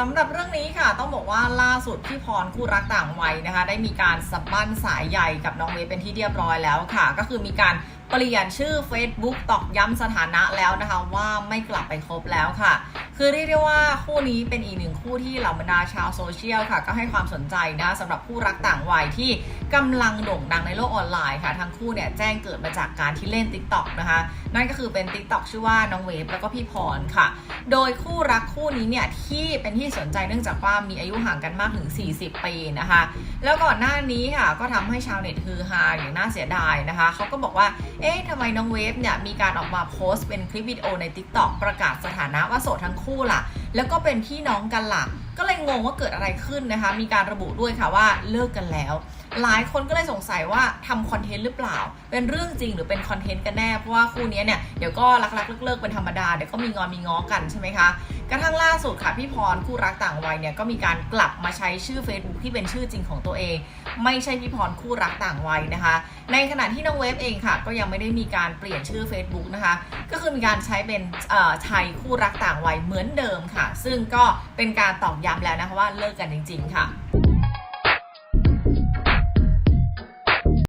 สำหรับเรื่องนี้ค่ะต้องบอกว่าล่าสุดพี่พรคู่รักต่างวัยนะคะ ได้มีการสับบั้นสายใหญ่กับน้องเวฟเป็นที่เรียบร้อยแล้วค่ะ ก็คือมีการเปลี่ยนชื่อ Facebook ตอกย้ำสถานะแล้วนะคะ ว่าไม่กลับไปคบแล้วค่ะ คือเรียกได้ว่าคู่นี้เป็นอีกหนึ่งคู่ที่เหล่าบรรดาชาวโซเชียลค่ะ ก็ให้ความสนใจนะสำหรับคู่รักต่างวัยที่กำลังโด่งดังในโลกออนไลน์ค่ะ ทั้งคู่เนี่ยแจ้งเกิดมาจากการที่เล่น TikTok นะคะ นั่นก็คือเป็น TikTok ชื่อว่าน้องเวฟแล้วก็พี่พรค่ะ โดยคู่รักคู่นี้เนี่ยที่เป็นที่สนใจเนื่องจากว่ามีอายุห่างกันมากถึง 40 ปีนะคะ แล้วก่อนหน้านี้ค่ะก็ทำให้ชาวเน็ตฮือฮาอย่างน่าเสียดายนะคะเขาก็บอกว่าเอ๊ะทำไมน้องเวฟเนี่ยมีการออกมาโพสต์เป็นคลิปวิดีโอใน TikTok ประกาศสถานะว่าโสดทั้งคู่ล่ะ แล้วก็เป็นพี่น้องกันล่ะ ก็เลยงงว่าเกิดอะไรขึ้นนะคะ มีการระบุด้วยค่ะว่าเลิกกันแล้ว หลายคนก็เลยสงสัยว่าทำคอนเทนต์หรือเปล่า เป็นเรื่องจริงหรือเป็นคอนเทนต์กันแน่ เพราะว่าคู่นี้เนี่ยเดี๋ยวก็รักๆเลิกๆเป็นธรรมดา เดี๋ยวก็มีงอนมีง้อกันใช่ไหมคะ กระทั่งล่าสุดค่ะพี่พรคู่รักต่างวัยเนี่ยก็มีการกลับมาใช้ชื่อ Facebook ที่เป็นชื่อจริงของตัวเอง ไม่ใช่พี่พรคู่รักต่างวัยนะคะ ในขณะที่น้องเวฟเองค่ะ ก็ยังไม่ได้มีการเปลี่ยนชื่อ Facebook นะคะ ก็คือมีการใช้เป็นชัยคู่รักต่างวัยเหมือนเดิมค่ะ ซึ่งก็เป็นการตอกย้ำแล้วนะคะว่าเลิกกันจริง ๆ ค่ะ